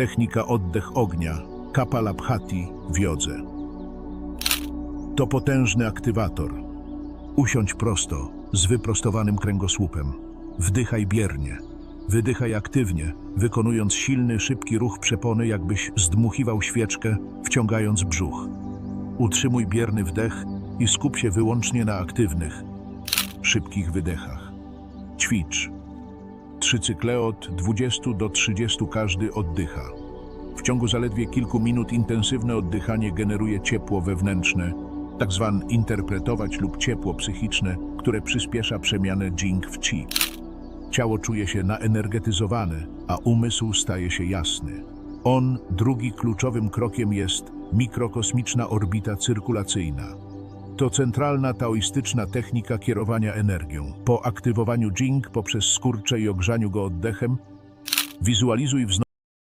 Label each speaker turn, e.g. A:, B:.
A: Technika oddech ognia, Kapalabhati w jodze. To potężny aktywator. Usiądź prosto, z wyprostowanym kręgosłupem. Wdychaj biernie. Wydychaj aktywnie, wykonując silny, szybki ruch przepony, jakbyś zdmuchiwał świeczkę, wciągając brzuch. Utrzymuj bierny wdech i skup się wyłącznie na aktywnych, szybkich wydechach. Ćwicz. Trzy cykle od 20 do 30 każdy oddycha. W ciągu zaledwie kilku minut intensywne oddychanie generuje ciepło wewnętrzne, tak zwane interpretować lub ciepło psychiczne, które przyspiesza przemianę jing w chi. Ciało czuje się naenergetyzowane, a umysł staje się jasny. On, drugi kluczowym krokiem jest mikrokosmiczna orbita cyrkulacyjna. To centralna taoistyczna technika kierowania energią. Po aktywowaniu jing poprzez skurcze i ogrzaniu go oddechem, wizualizuj wznowienie